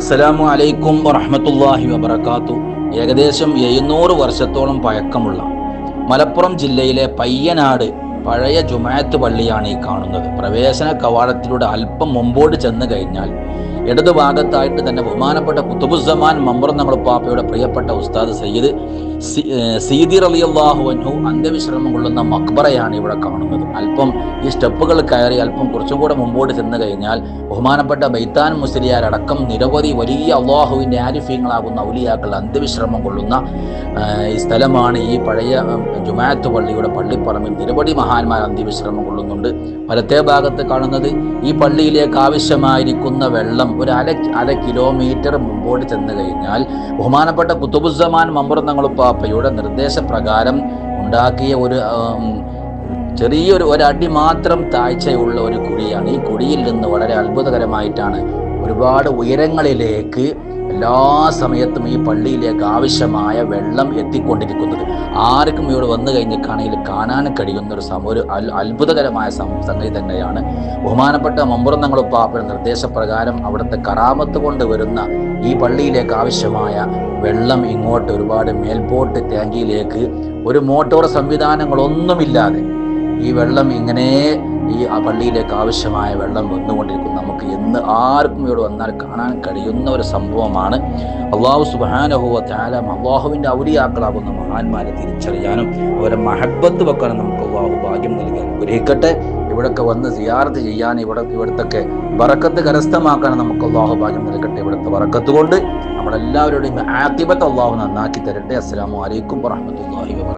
അസ്സലാമു അലൈക്കും വറഹമത്തല്ലാഹി വബർക്കാത്തു ഏകദേശം എഴുന്നൂറ് വർഷത്തോളം പഴക്കമുള്ള മലപ്പുറം ജില്ലയിലെ പയ്യനാട് പഴയ ജുമായത്ത് പള്ളിയാണ് ഈ കാണുന്നത്. പ്രവേശന കവാടത്തിലൂടെ അല്പം മുമ്പോട്ട് ചെന്ന് കഴിഞ്ഞാൽ ഇടതുഭാഗത്തായിട്ട് തന്നെ ബഹുമാനപ്പെട്ട കുത്തുബുസമാൻ മമ്പുറന്നങ്ങളുപ്പാപ്പയുടെ പ്രിയപ്പെട്ട ഉസ്താദ് സയ്യിദ് സി- ഏർ സീദി റളിയല്ലാഹു അൻഹു അന്ത്യവിശ്രമം കൊള്ളുന്ന മക്ബറയാണ് ഇവിടെ കാണുന്നത്. അല്പം ഈ സ്റ്റെപ്പുകൾ കയറി അല്പം കുറച്ചും കൂടെ മുമ്പോട്ട് ചെന്ന് കഴിഞ്ഞാൽ ബഹുമാനപ്പെട്ട ബൈത്താൻ മുസ്ലിയാർ അടക്കം നിരവധി വലിയ അള്ളാഹുവിന്റെ ആരിഫ്യങ്ങളാകുന്ന ഔലിയാക്കൾ അന്ത്യവിശ്രമം കൊള്ളുന്ന ഈ സ്ഥലമാണ് ഈ പഴയ ജുമാഅത്ത് പള്ളിയുടെ പള്ളിപ്പറമ്പിൽ നിരവധി മഹാന്മാർ അന്ത്യവിശ്രമം കൊള്ളുന്നുണ്ട്. വലത്തെ ഭാഗത്ത് കാണുന്നത് ഈ പള്ളിയിലേക്ക് ആവശ്യമായിരിക്കുന്ന വെള്ളം ഒരു അര അര കിലോമീറ്റർ മുമ്പോട്ട് ചെന്ന് കഴിഞ്ഞാൽ ബഹുമാനപ്പെട്ട കുത്തുബുസമാൻ മമ്പുറന്നങ്ങളുപ്പാപ്പയുടെ നിർദ്ദേശപ്രകാരം ഉണ്ടാക്കിയ ഒരു ചെറിയൊരു ഒരടി മാത്രം താഴ്ചയുള്ള ഒരു കുഴിയാണ്. ഈ കുഴിയിൽ നിന്ന് വളരെ അത്ഭുതകരമായിട്ടാണ് ഒരുപാട് ഉയരങ്ങളിലേക്ക് എല്ലാ സമയത്തും ഈ പള്ളിയിലേക്ക് ആവശ്യമായ വെള്ളം എത്തിക്കൊണ്ടിരിക്കുന്നത്. ആർക്കും ഇവിടെ വന്നു കഴിഞ്ഞിട്ടാണെങ്കിൽ കാണാൻ കഴിയുന്ന ഒരു സമ ഒരു അത്ഭുതകരമായ സംഗതി തന്നെയാണ്. ബഹുമാനപ്പെട്ട മമ്പുറന്നങ്ങളുപ്പാപ്പയുടെ നിർദ്ദേശപ്രകാരം അവിടുത്തെ കറാമത്ത് കൊണ്ട് വരുന്ന ഈ പള്ളിയിലേക്ക് ആവശ്യമായ വെള്ളം ഇങ്ങോട്ട് ഒരുപാട് മേൽപോട്ട് ടാങ്കിയിലേക്ക് ഒരു മോട്ടോർ സംവിധാനങ്ങളൊന്നുമില്ലാതെ ഈ വെള്ളം ഇങ്ങനെ ഈ പള്ളിയിലേക്ക് ആവശ്യമായ വെള്ളം വന്നുകൊണ്ടിരിക്കും നമുക്ക് എന്ന് ആർക്കും ഇവിടെ വന്നാൽ കാണാൻ കഴിയുന്ന ഒരു സംഭവമാണ്. അള്ളാഹു സുബാനഹുവ താലം അള്ളാഹുവിന്റെ ഔലിയാക്കളാകുന്ന മഹാന്മാരെ തിരിച്ചറിയാനും അവരെ മഹബത്ത് വെക്കാനും നമുക്ക് അള്ളാഹു ഭാഗ്യം നൽകി അനുഗ്രഹിക്കട്ടെ. ഇവിടൊക്കെ വന്ന് സിയാർത്ത് ചെയ്യാൻ ഇവിടെ ഇവിടത്തൊക്കെ ബറക്കത്ത് കരസ്ഥമാക്കാനും നമുക്ക് അള്ളാഹു ഭാഗ്യം നൽകട്ടെ. ഇവിടുത്തെ വറക്കത്തുകൊണ്ട് നമ്മളെല്ലാവരുടെയും ആത്തിബത്ത് അള്ളാഹു നന്നാക്കി തരട്ടെ. അസ്സാം വലൈക്കും വാഹമത്തല്ലാഹി വാ